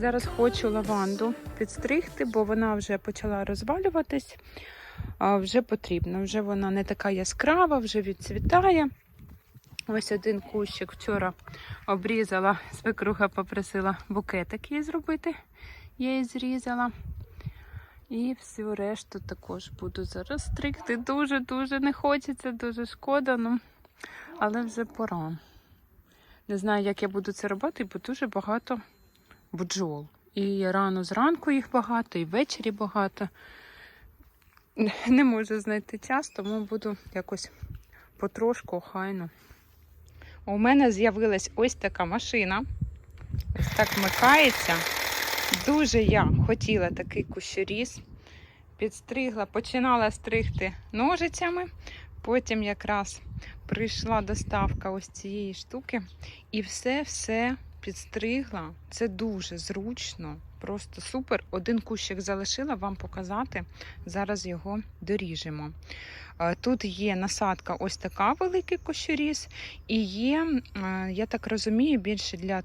Зараз хочу лаванду підстригти, бо вона вже почала розвалюватись. А вже потрібно. Вже вона не така яскрава, вже відцвітає. Ось один кущик вчора обрізала. Свекруха попросила букетик їй зробити. Я її зрізала. І всю решту також буду зараз стригти. Дуже-дуже не хочеться, дуже шкода. Ну, але вже пора. Не знаю, як я буду це робити, бо дуже багато бджол. І рано зранку їх багато, і ввечері багато. Не можу знайти час, тому буду якось потрошку охайно. У мене з'явилась ось така машина. Ось так вмикається. Дуже я хотіла такий кущоріз. Підстригла, починала стригти ножицями. Потім якраз прийшла доставка ось цієї штуки. І все-все підстригла. Це дуже зручно, просто супер. Один кущик залишила вам показати. Зараз його доріжемо. Е, Тут є насадка ось така великий кущоріз, і є, е, я так розумію, більше для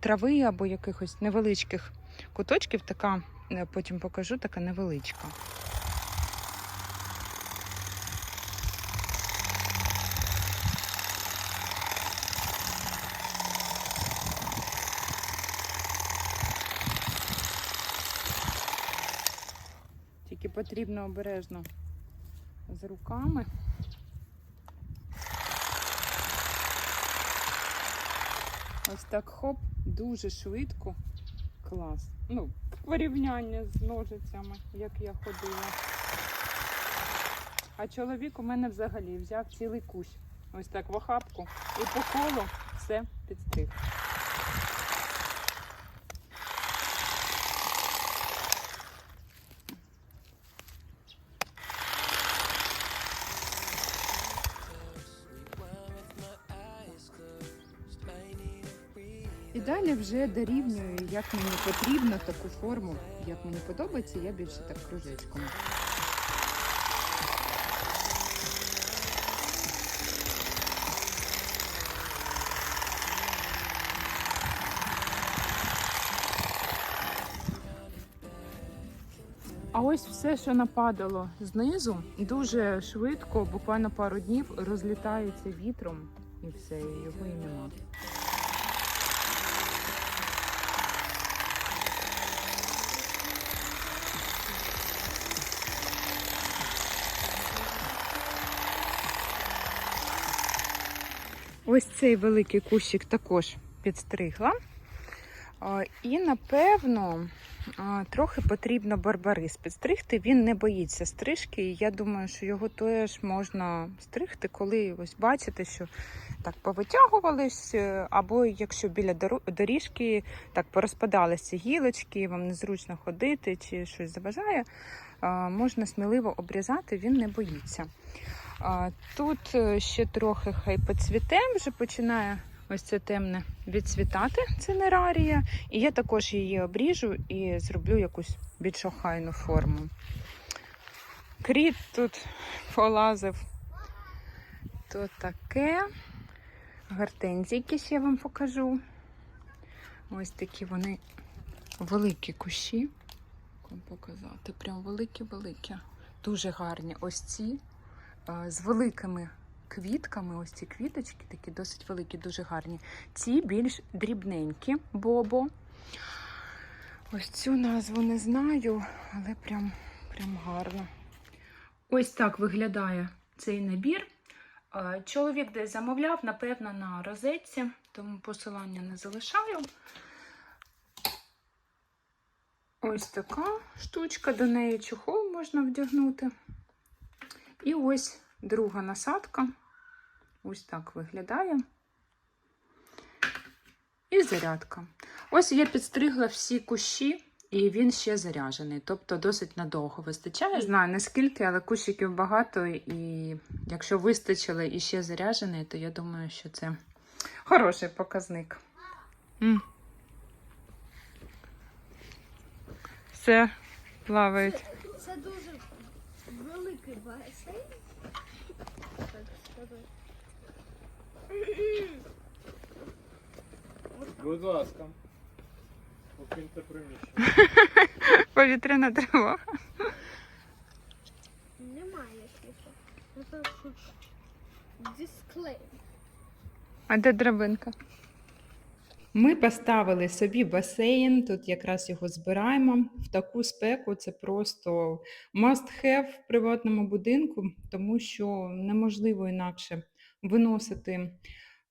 трави або якихось невеличких куточків, така, е, потім покажу, така невеличка. Тільки потрібно обережно з руками. Ось так хоп, дуже швидко. Клас. Ну, порівняння з ножицями, як я ходила. А чоловік у мене взагалі взяв цілий кущ. Ось так в охапку і по колу все підстриг. Далі вже дорівнюю, як мені потрібно таку форму, як мені подобається, я більше так кружечком. А ось все, що нападало знизу, дуже швидко, буквально пару днів, розлітається вітром, і все, і його і нема. Ось цей великий кущик також підстригла. І напевно трохи потрібно барбарис підстригти. Він не боїться стрижки. І я думаю, що його теж можна стригти, коли ось бачите, що так повитягувались, е, або якщо біля доріжки так порозпадалися гілочки, вам незручно ходити чи щось заважає, можна сміливо обрізати, він не боїться. А, Тут е, ще трохи хай поцвіте, вже починає ось це темне відцвітати, це нерарія. І я також її обріжу і зроблю якусь більш охайну форму. Кріт тут полазив. То таке. Гортензійки ще вам покажу. Ось такі вони великі кущі. Вам показати? Прям великі-великі. Дуже гарні. Ось ці з великими квітками. Ось ці квіточки, такі досить великі, дуже гарні. Ці більш дрібненькі бобо. Ось цю назву не знаю, але прям, прям гарно. Ось так виглядає цей набір. Чоловік десь замовляв, напевно, на розетці, тому посилання не залишаю. Ось така штучка, до неї чохол можна вдягнути. І ось друга насадка. Ось так виглядає. І зарядка. Ось я підстригла всі кущі, і він ще заряджений. Тобто досить надовго вистачає. Не знаю наскільки, але кущиків багато, і якщо вистачило і ще заряджений, то я думаю, що це хороший показник. М. Все, плавають. Це дуже Будь ласка. Покиньте приміщення. Повітряна тривога. Немає. Ну. Дисклейм. А де драбинка? Ми поставили собі басейн, тут якраз його збираємо. В таку спеку це просто must have в приватному будинку, тому що неможливо інакше виносити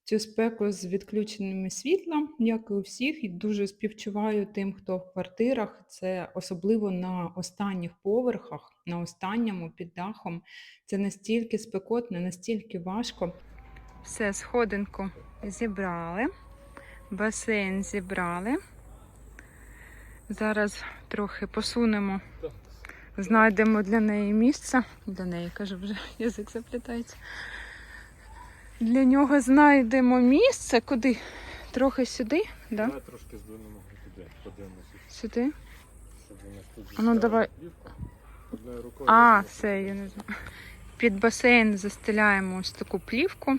цю спеку з відключеними світла, як і у всіх. І дуже співчуваю тим, хто в квартирах. Це особливо на останніх поверхах, на останньому під дахом. Це настільки спекотно, настільки важко. Все, сходинку зібрали, басейн зібрали. Зараз трохи посунемо, знайдемо для неї місце. Для неї, кажу, вже язик заплітається. Для нього знайдемо місце, куди? Трохи сюди, да? Давай трошки здвинемо туди, подивимося, Сюди. щоб у нас тут ну, давай. Одною рукою. А, все, я не знаю. Під басейн застеляємо ось таку плівку.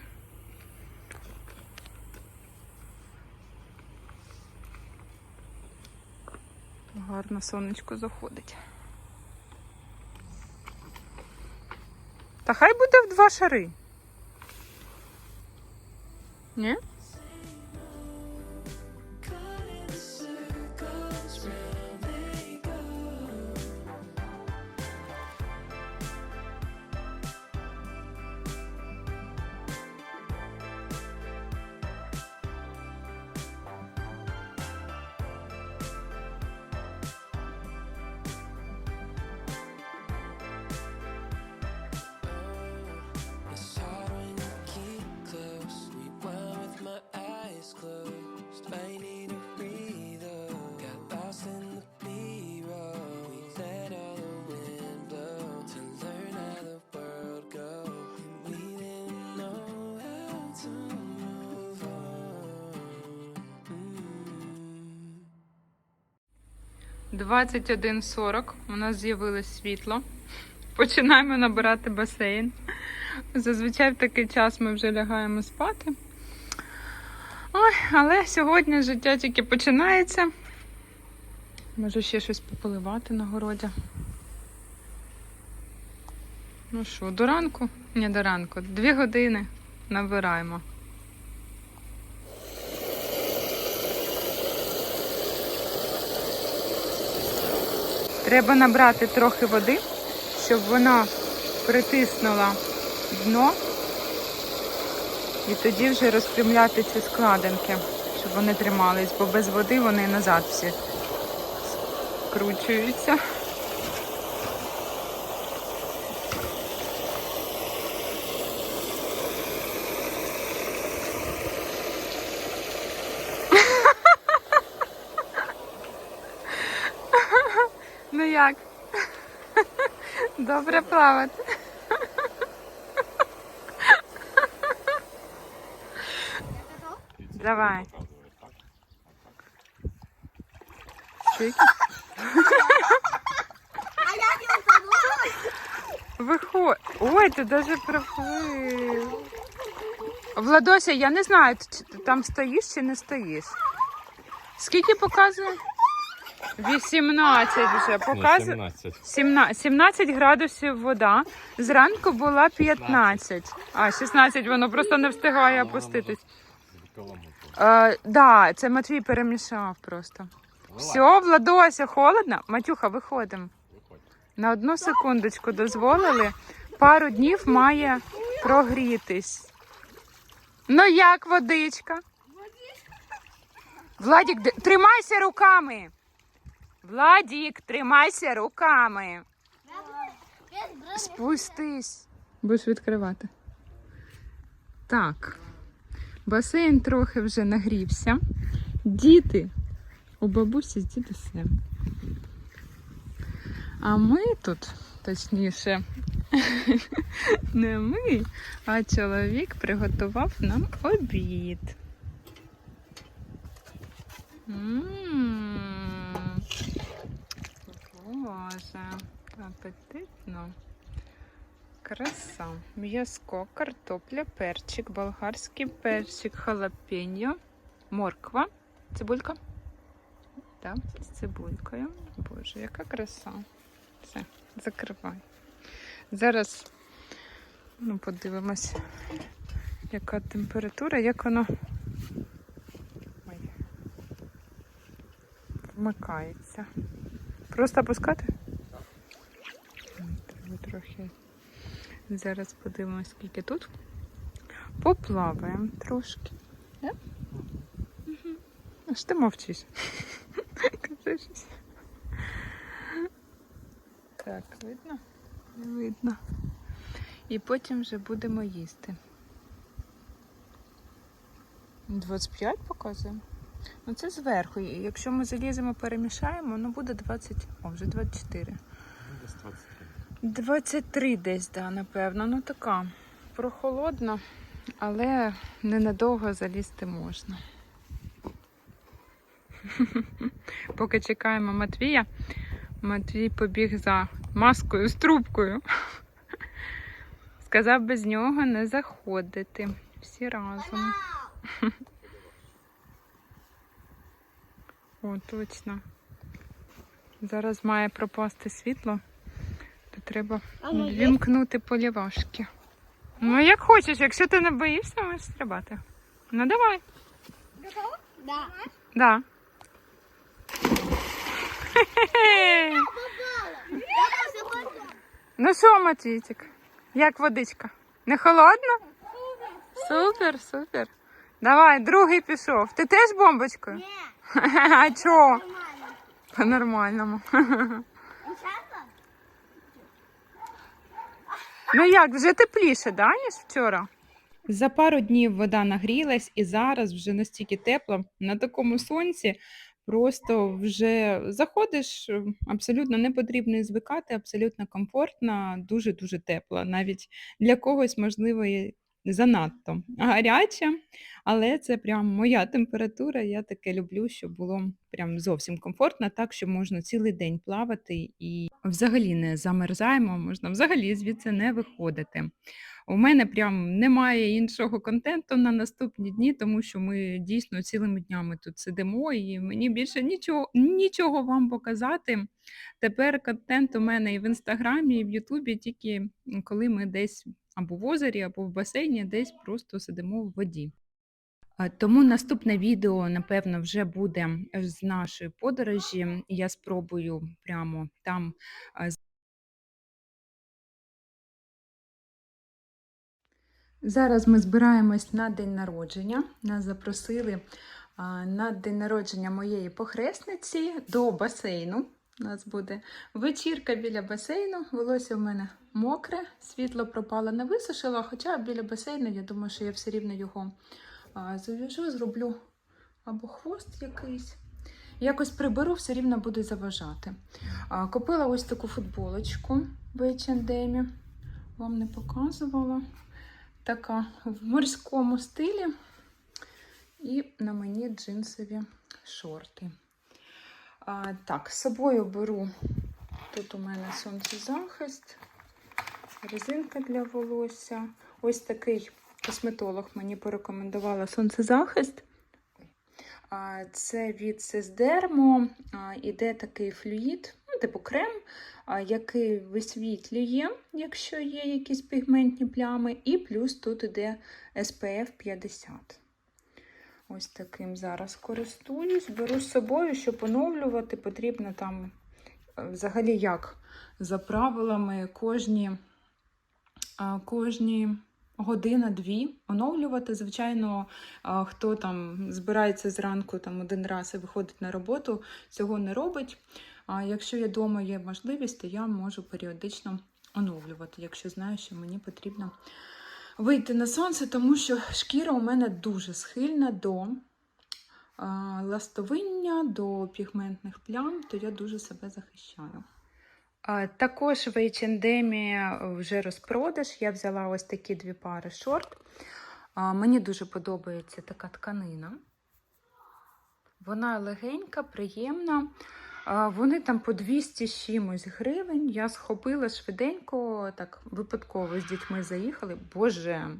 Гарно сонечко заходить. Та хай буде в два шари. Ні? 21.40 у нас з'явилось світло. Починаємо набирати басейн. Зазвичай в такий час ми вже лягаємо спати. Ой, але сьогодні життя тільки починається. Можу ще щось пополивати на городі. Ну що, до ранку? Ні, до ранку. Дві години набираємо. Треба набрати трохи води, щоб вона притиснула дно. І тоді вже розпрямляти ці складинки, щоб вони тримались, бо без води вони назад всі скручуються. Ну як? Добре плавати. Давай. Скільки? А я не. Виходь. Ой, ти даже проплив. Владося, я не знаю, ти там стоїш чи не стоїш. Скільки показує? 18 вже показує. 17. 17, 17 градусів вода. Зранку була 15. А, 16, воно просто не встигає опуститись. Е, да, це Матвій перемішав просто. Все, Владося, холодно. Матюха, виходимо. На одну секундочку дозволили. Пару днів має прогрітись. Ну як водичка? Владік, тримайся руками. Владік, тримайся руками. Спустись. Будеш відкривати. Так. Басейн трохи вже нагрівся. Діти у бабусі з дідусем. А ми тут, точніше, не ми, а чоловік приготував нам обід. М. Боже, апетитно. Краса. М'язко, картопля, перчик, болгарський перчик, халапеньо, морква, цибулька. Так, з цибулькою. Боже, яка краса. Все, закривай. Зараз ну, подивимось, яка температура, як воно вмикається. Просто опускати? Треба трохи. Зараз подивимось, скільки тут. Поплаваємо трошки. Да? Угу. Аж ти мовчиш. Кажи щось. Так, видно? Не видно. І потім вже будемо їсти. 25 показуємо. Ну це зверху. Якщо ми заліземо, перемішаємо, ну буде 20. О, вже 24. Ну, Десь 23. 23 десь, да, напевно. Ну така прохолодна, але ненадовго залізти можна. Поки чекаємо Матвія, Матвій побіг за маскою з трубкою. Сказав без нього не заходити. Всі разом. О, точно. Зараз має пропасти світло, то треба ну, вімкнути полівашки. Ну, як хочеш, якщо ти не боїшся, можеш стрибати. Ну давай. Готово? Да. Да. Хе-хе. Ну що, Матвійчик, як водичка? Не холодно? Супер, супер. Давай, другий пішов. Ти теж бомбочкою? Ні, А чого? нормально. По-нормальному. Ну як, вже тепліше, да, ніж вчора? За пару днів вода нагрілась, і зараз вже настільки тепло на такому сонці. Просто вже заходиш, абсолютно не потрібно звикати, абсолютно комфортно, дуже-дуже тепло. Навіть для когось, можливо, занадто гаряче, але це прям моя температура. Я таке люблю, щоб було прям зовсім комфортно, так що можна цілий день плавати і взагалі не замерзаємо, можна взагалі звідси не виходити. У мене прям немає іншого контенту на наступні дні, тому що ми дійсно цілими днями тут сидимо, і мені більше нічого, нічого вам показати. Тепер контент у мене і в інстаграмі, і в Ютубі, тільки коли ми десь або в озері, або в басейні, десь просто сидимо в воді. Тому наступне відео, напевно, вже буде з нашої подорожі. Я спробую прямо там Зараз ми збираємось на день народження. Нас запросили на день народження моєї похресниці до басейну. У нас буде вечірка біля басейну. Волосся в мене мокре, світло пропало, не висушило, хоча біля басейну, я думаю, що я все рівно його зав'яжу, зроблю або хвост якийсь. Якось приберу, все рівно буде заважати. Купила ось таку футболочку в H&M. Вам не показувала. Така в морському стилі. І на мені джинсові шорти. А, так, з собою беру. Тут у мене сонцезахист, резинка для волосся. Ось такий косметолог мені порекомендувала сонцезахист. А, Це від Сесдермо. Іде такий флюїд, ну, типу крем, а, який висвітлює, якщо є якісь пігментні плями, і плюс тут іде SPF 50. Ось таким зараз користуюсь. Беру з собою, щоб оновлювати, потрібно там е, взагалі як за правилами кожні, кожні година-дві оновлювати. Звичайно, хто там збирається зранку там один раз і виходить на роботу, цього не робить. А якщо я вдома є можливість, то я можу періодично оновлювати, якщо знаю, що мені потрібно вийти на сонце, тому що шкіра у мене дуже схильна до ластовиння, до пігментних плям, то я дуже себе захищаю. Також в H&M вже розпродаж. Я взяла ось такі дві пари шорт. Мені дуже подобається така тканина. Вона легенька, приємна. Вони там по 200 з чимось гривень. Я схопила швиденько, так випадково з дітьми заїхали. Боже,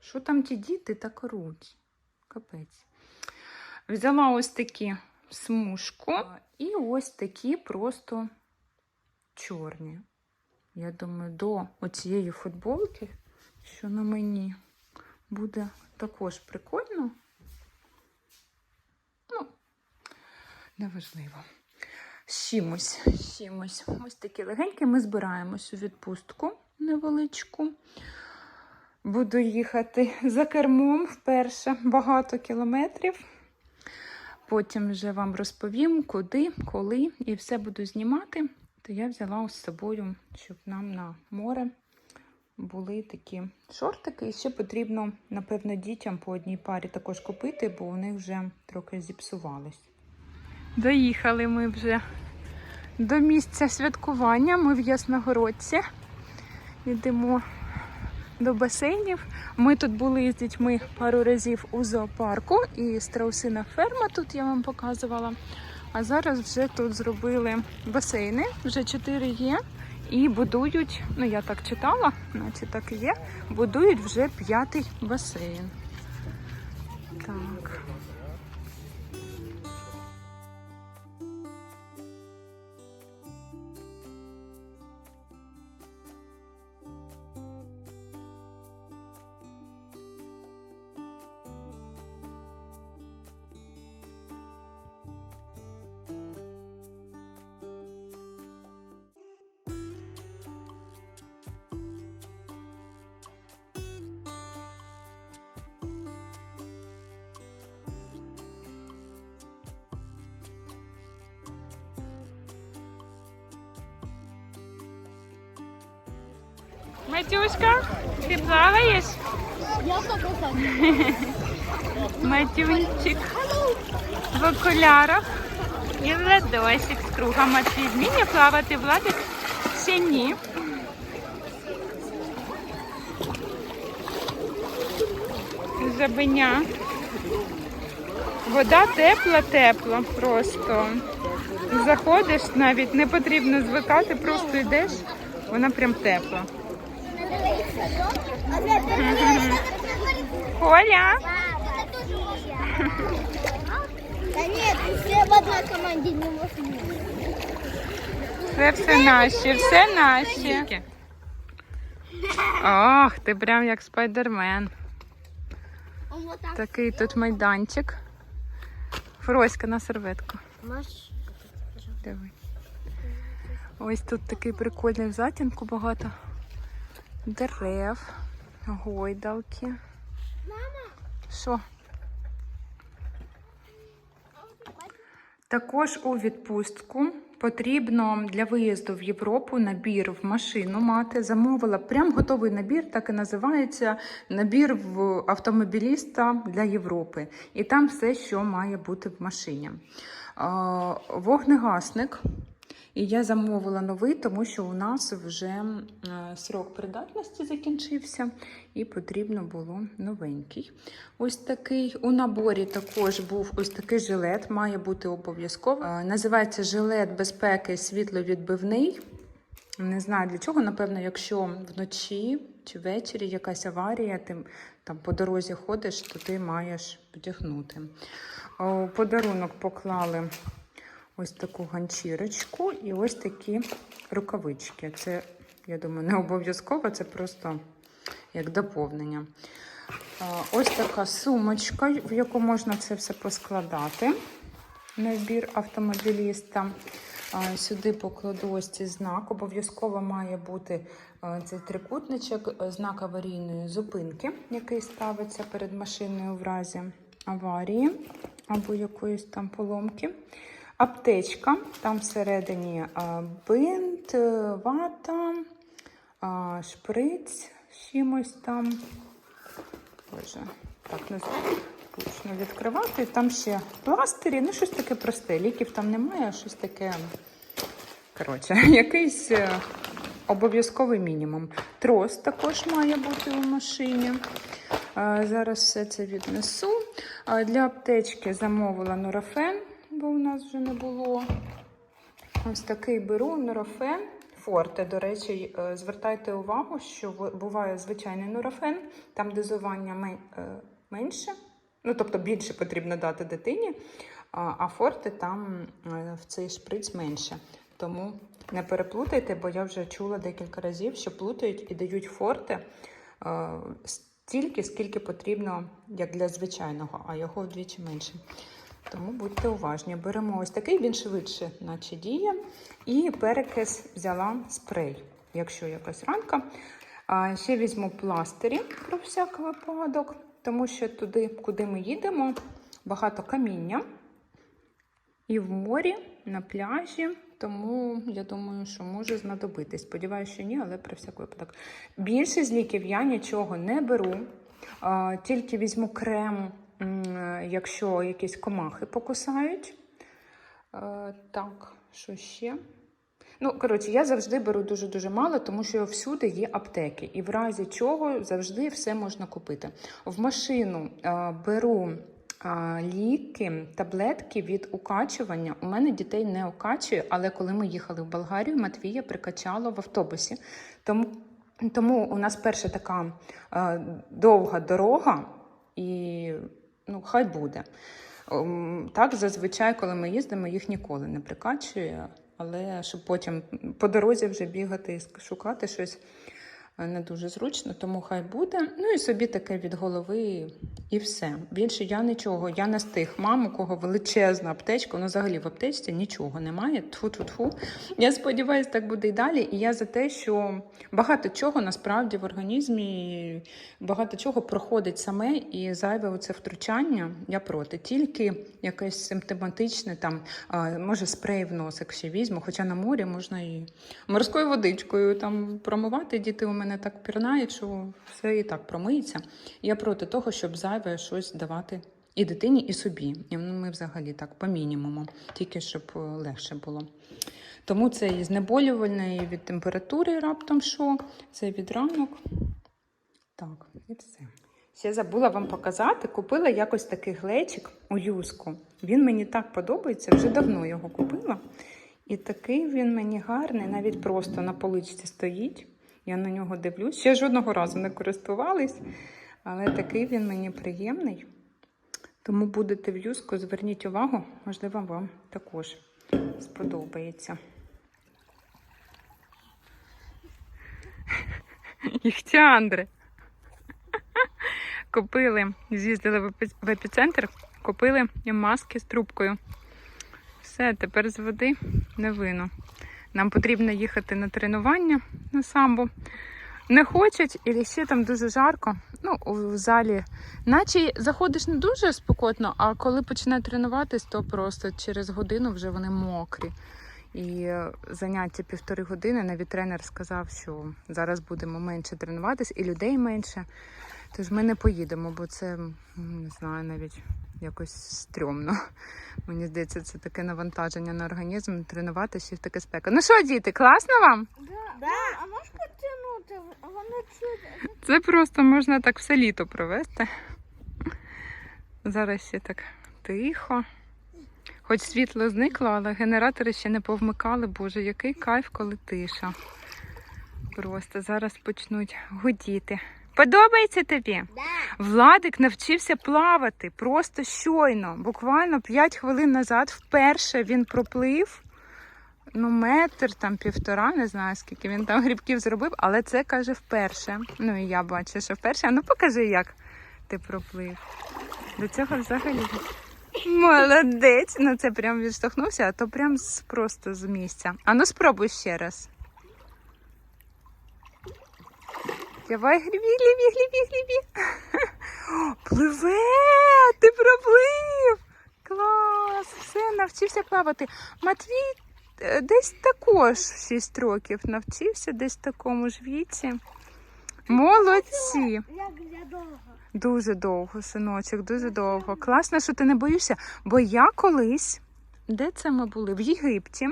що там ті діти так оруть? Капець. Взяла ось такі смужку. І ось такі просто чорні. Я думаю, до оцієї футболки, що на мені буде також прикольно. Ну, неважливо. З чимось, з чимось. Ось такі легенькі. Ми збираємось у відпустку невеличку. Буду їхати за кермом вперше багато кілометрів. Потім вже вам розповім, куди, коли, і все буду знімати. То я взяла з собою, щоб нам на море були такі шортики. І ще потрібно, напевно, дітям по одній парі також купити, бо вони вже трохи зіпсувались. Доїхали ми вже до місця святкування. Ми в Ясногородці. Йдемо до басейнів. Ми тут були з дітьми пару разів у зоопарку і страусина ферма тут я вам показувала. А зараз вже тут зробили басейни, вже чотири є. І будують, ну я так читала, наче так і є, будують вже п'ятий басейн. Так. Матюшка, ти плаваєш? Я попробую. Матюнчик в окулярах і Владосик з кругом. А ти вміє плавати, Владик? Ще ні. Жабеня. Вода тепла-тепла просто. Заходиш навіть, не потрібно звикати, просто йдеш, вона прям тепла. Коля! Да нет, все в одной команде не можем. Це все наші, все наші. Ох, ти прям як спайдермен. Такий тут майданчик. Фроська на серветку. Диви. Ось тут такий прикольний в затінку багато дерев, гойдалки. Що? Також у відпустку потрібно для виїзду в Європу набір в машину мати. Замовила прям готовий набір, так і називається набір в автомобіліста для Європи. І там все, що має бути в машині. Вогнегасник. І я замовила новий, тому що у нас вже е, срок придатності закінчився, і потрібно було новенький. Ось такий. У наборі також був ось такий жилет, має бути обов'язково. Е, Називається жилет безпеки світловідбивний. Не знаю для чого. Напевно, якщо вночі чи ввечері якась аварія, ти там по дорозі ходиш, то ти маєш вдягнути. Подарунок поклали ось таку ганчірочку і ось такі рукавички. Це, я думаю, не обов'язково, це просто як доповнення. Ось така сумочка, в яку можна це все поскладати. Набір автомобіліста. Сюди покладу ось цей знак. Обов'язково має бути цей трикутничок, знак аварійної зупинки, який ставиться перед машиною в разі аварії або якоїсь там поломки. Аптечка, там всередині бинт, е, вата, шприц чимось там. Боже, так не зручно відкривати. Там ще пластирі, ну щось таке просте. Ліків там немає, а щось таке. Коротше, якийсь е, обов'язковий мінімум. Трос також має бути у машині. Е, Зараз все це віднесу. Для аптечки замовила нурофен, бо у нас вже не було. Ось такий беру нурофен. Форте, до речі, е, звертайте увагу, що буває звичайний нурофен, там дозування е, менше, ну тобто більше потрібно дати дитині. а, форти там е, в цей шприц менше. Тому не переплутайте, бо я вже чула декілька разів, що плутають і дають форти е, стільки, скільки потрібно, як для звичайного, а його вдвічі менше. Тому будьте уважні. Беремо ось такий, він швидше, наче діє. І перекис взяла спрей, якщо якась ранка. А ще візьму пластирі про всяк випадок, тому що туди, куди ми їдемо, багато каміння. І в морі, на пляжі. Тому я думаю, що може знадобитись. Сподіваюся, що ні, але про всяк випадок. Більше з ліків я нічого не беру. Тільки візьму крем, якщо якісь комахи покусають. Е, так, що ще? Ну, коротше, я завжди беру дуже-дуже мало, тому що всюди є аптеки. І в разі чого завжди все можна купити. В машину е, беру е, ліки, таблетки від укачування. У мене дітей не укачує, але коли ми їхали в Болгарію, Матвія прикачало в автобусі. Тому, тому у нас перша така е, довга дорога, і ну, хай буде. Ем, Так, зазвичай, коли ми їздимо, їх ніколи не прикачує, але щоб потім по дорозі вже бігати і шукати щось не дуже зручно, тому хай буде. Ну і собі таке від голови і все. Більше я нічого. Я не з тих мам, у кого величезна аптечка, ну взагалі в аптечці нічого немає. Тфу-тфу-тфу. Я сподіваюся, так буде і далі. І я за те, що багато чого насправді в організмі багато чого проходить саме і зайве оце втручання. Я проти. Тільки якесь симптоматичне, там може спрей в носик ще візьму, хоча на морі можна і морською водичкою там промивати. Діти у мене так пірнають, що все і так промиється. Я проти того, щоб зайве щось давати. І дитині, і собі. І ми взагалі так по мінімуму, тільки щоб е, легше було. Тому це і знеболювальне, і від температури раптом що, це від ранок. Так, і все. Ще забула вам показати. Купила якось такий глечик у юску. Він мені так подобається, вже давно його купила. І такий він мені гарний, навіть просто на поличці стоїть. Я на нього дивлюсь. Ще жодного разу не користувались, але такий він мені приємний. Тому будете в юску, зверніть увагу, можливо, вам також сподобається. Іхтяндре. Купили, з'їздили в епіцентр, купили маски з трубкою. Все, тепер з води не вину. Нам потрібно їхати на тренування на самбо. Не хочуть, і ще там дуже жарко. Ну, у залі, наче заходиш не дуже спекотно, а коли починає тренуватись, то просто через годину вже вони мокрі. І е, заняття півтори години. Навіть тренер сказав, що зараз будемо менше тренуватись і людей менше. Тож ми не поїдемо, бо це не знаю навіть якось стрьомно. Мені здається, це таке навантаження на організм тренуватися і в таке спека. Ну що, діти, класно вам? Да. А можеш підтягнути? Воно чудо. Це просто можна так все літо провести. Зараз ще так тихо. Хоч світло зникло, але генератори ще не повмикали. Боже, який кайф, коли тиша. Просто зараз почнуть гудіти. Подобається тобі? Да. Владик навчився плавати просто щойно. Буквально 5 хвилин назад вперше він проплив. Ну, метр, там півтора, не знаю, скільки він там грибків зробив, але це каже вперше. Ну і я бачу, що вперше. А ну покажи, як ти проплив. До цього взагалі. Молодець. Ну це прям відштовхнувся, а то прям з, просто з місця. А ну спробуй ще раз. Давай грібі, грібі, грібі, грібі. Пливе! Ти проплив! Клас! Все, навчився плавати. Матвій е, десь також 6 років навчився, десь в такому ж віці. Молодці! Дуже довго, синочок, дуже довго. Класно, що ти не боїшся. Бо я колись, де це ми були? В Єгипті.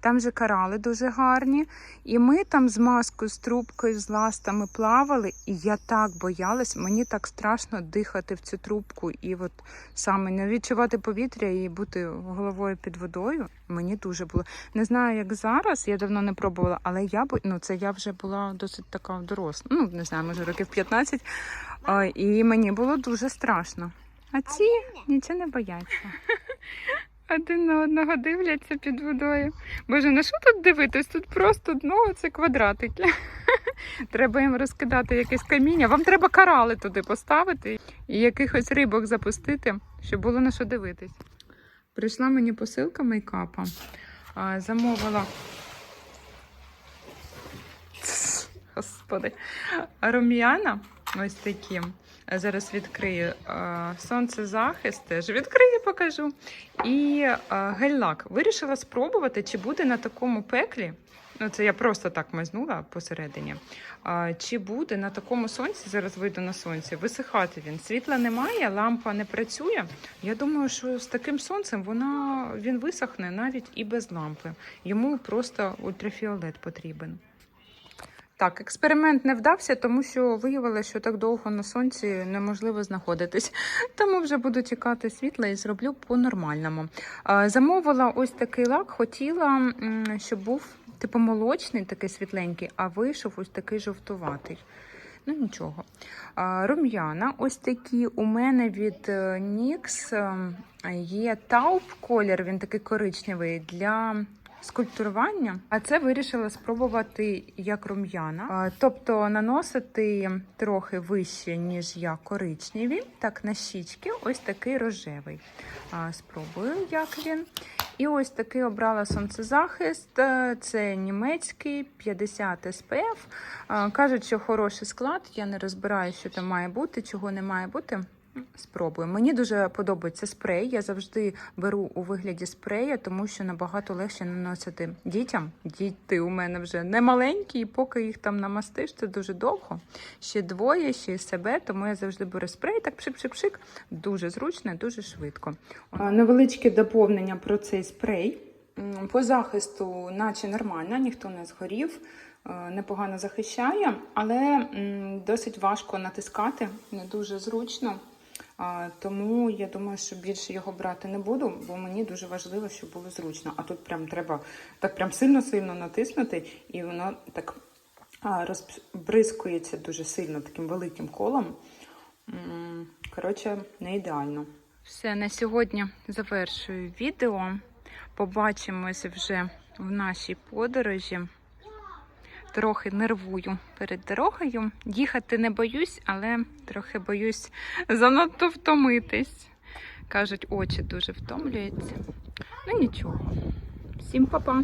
Там же карали дуже гарні. І ми там з маскою, з трубкою, з ластами плавали. І я так боялась, мені так страшно дихати в цю трубку і от саме не відчувати повітря і бути головою під водою. Мені дуже було. Не знаю, як зараз, я давно не пробувала, але я бо ну це я вже була досить така доросла. Ну, не знаю, може років 15. І мені було дуже страшно. А ці нічого не бояться. Один на одного дивляться під водою. Боже, на що тут дивитись? Тут просто дно це квадратики. Треба їм розкидати якесь каміння. Вам треба карали туди поставити і якихось рибок запустити, щоб було на що дивитись. Прийшла мені посилка мейкапа. Замовила. Господи. Рум'яна. Ось такі. А Зараз відкрию а, сонцезахист, теж відкрию, покажу. І а, гель-лак. Вирішила спробувати, чи буде на такому пеклі. Ну, це я просто так мазнула посередині. А, чи буде на такому сонці, зараз вийду на сонці, висихати він. Світла немає, лампа не працює. Я думаю, що з таким сонцем вона, він висохне навіть і без лампи. Йому просто ультрафіолет потрібен. Так, експеримент не вдався, тому що виявилося, що так довго на сонці неможливо знаходитись. Тому вже буду чекати світла і зроблю по-нормальному. Замовила ось такий лак, хотіла, щоб був типу молочний, такий світленький, а вийшов ось такий жовтуватий. Ну нічого. Рум'яна, ось такі у мене від е, NYX е, є тауп колір, він такий коричневий для скульптурування. А це вирішила спробувати як рум'яна. Тобто наносити трохи вище, ніж я коричневі. Так, на щічки, ось такий рожевий. Спробую, як він. І ось такий обрала сонцезахист. Це німецький 50 SPF. Кажуть, що хороший склад. Я не розбираю, що там має бути, чого не має бути. Спробую. Мені дуже подобається спрей. Я завжди беру у вигляді спрея, тому що набагато легше наносити дітям. Діти у мене вже не маленькі, і поки їх там намастиш, це дуже довго. Ще двоє, ще й себе, тому я завжди беру спрей, так пшик-пшик-пшик. Дуже зручно, дуже швидко. Невеличке доповнення про цей спрей. По захисту, наче нормально, ніхто не згорів, е, непогано захищає, але досить важко натискати, не дуже зручно. Тому я думаю, що більше його брати не буду, бо мені дуже важливо, щоб було зручно. А тут прям треба так прям сильно-сильно натиснути, і воно так розбризкується дуже сильно таким великим колом. Коротше, не ідеально. Все, на сьогодні завершую відео. Побачимось вже в нашій подорожі. Трохи нервую перед дорогою. Їхати не боюсь, але трохи боюсь занадто втомитись. Кажуть, очі дуже втомлюються. Ну нічого. Всім па-па!